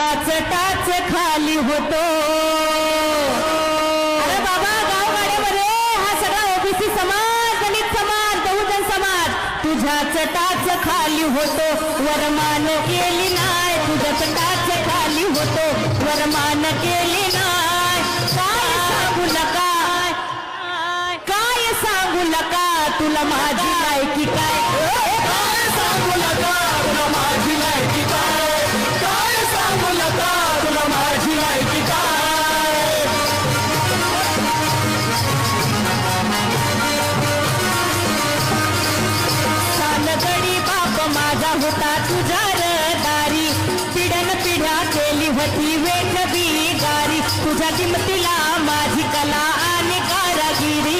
हाच टाच खाली होतो. अरे बाबा गावगाड्यामध्ये हा सगळा ओबीसी समाज दलित समाज बहुजन समाज तुझ्याच टाच खाली होतो. वरमान केली नाय तुझ्याच टाच खाली होतो. वरमान केली नाय. काय सांगू नका? काय सांगू नका? तुला माझी लायकी की काय? केली होती वेठ गारी तुझ्या किमतीला माझी कला आणि कारागिरी.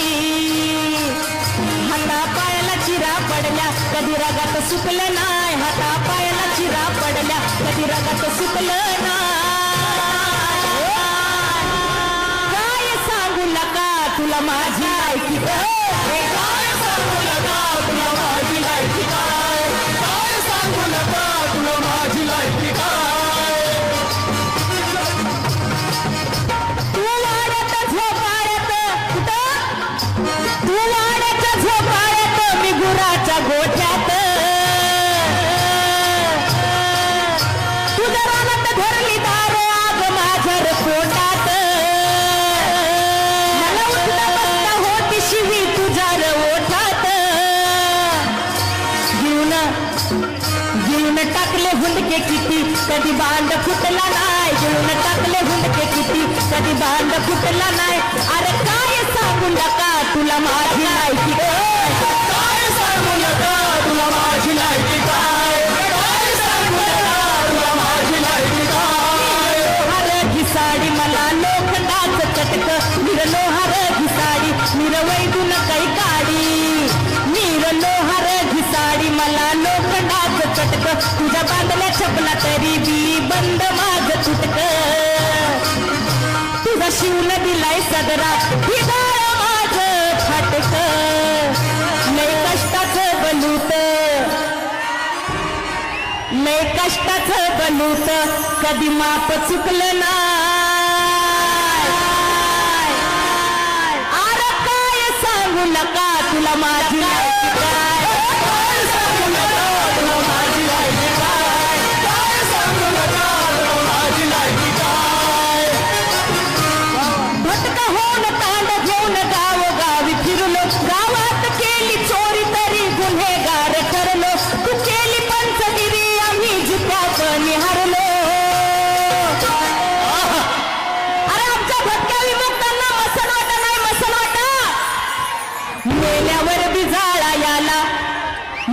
हाता पायाला चिरा पडल्या कधी रगात सुकलं नाही. हाता पायाला चिरा पडल्या कधी रगात सुकलं नाही. काय सांगू नका तुला माझी ऐकी हुंडके किती? कधी बांध फुटला नाही. घेऊन टाकले हुंडके किती? कधी बांध फुटला नाही. अरे काय सांगू नका? तुला माझी लायकी दिलाय नाही हिदाळ फाटक लय कष्टाचं लय कष्टाचं बनूत कधी माप चुकलं नाही. अरे काय सांगू नका तुला माझी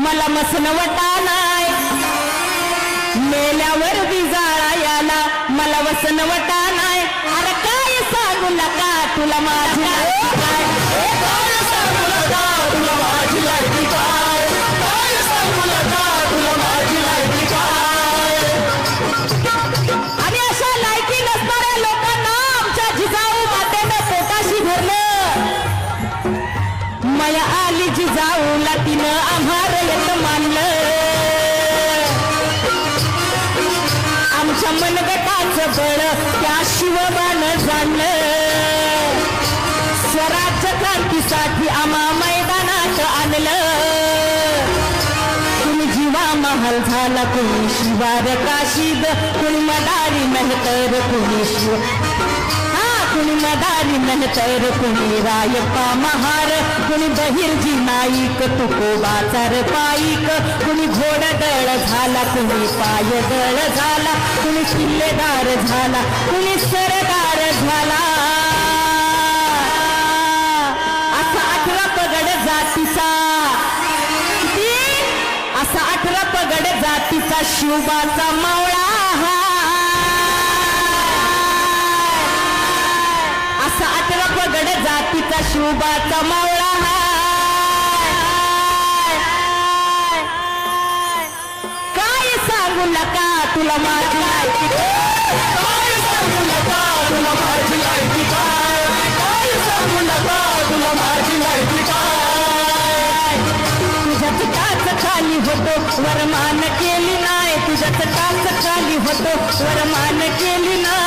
मला मसनवटा नाही. मेल्यावर बिजाळा याला. मला वसनवटा नाही. अरे काय सांगू नका तुला माझी तुला माझी माया आली जिजाऊला तिनं आम्हार येत मानलं. आमच्या मनगटाचं बळ त्या शिवबान जाणलं. स्वराज्य क्रांतीसाठी आम्हा मैदानात आणलं. कुणी जीवा महाल झाला कुणी शिवार काशीद कुणी मदारी मेहतर कुणी शिव कुणी नदारी नंतर कुणी रायप्पा महार कुणी बहिर्जी नाईक तुकोबाचार पाईक कुणी घोडदळ झाला कुणी पायदळ झाला कुणी किल्लेदार झाला कुणी सरदार झाला. असा अठरा पगड जातीचा. असा अठरा पगड जातीचा शिवबाचा मावळा हा. तिचा शुभाचा मावळा काय सांगू नका तुला माझी लायकी काय? सांगू नका तुला माझी लायकी काय? सांगू नका तुला माझी लायकी काय? तुझ्या पिकाच खाली होतो वरमान केली नाही. तुझ्या पिकाच खाली होतो वरमान केली नाही.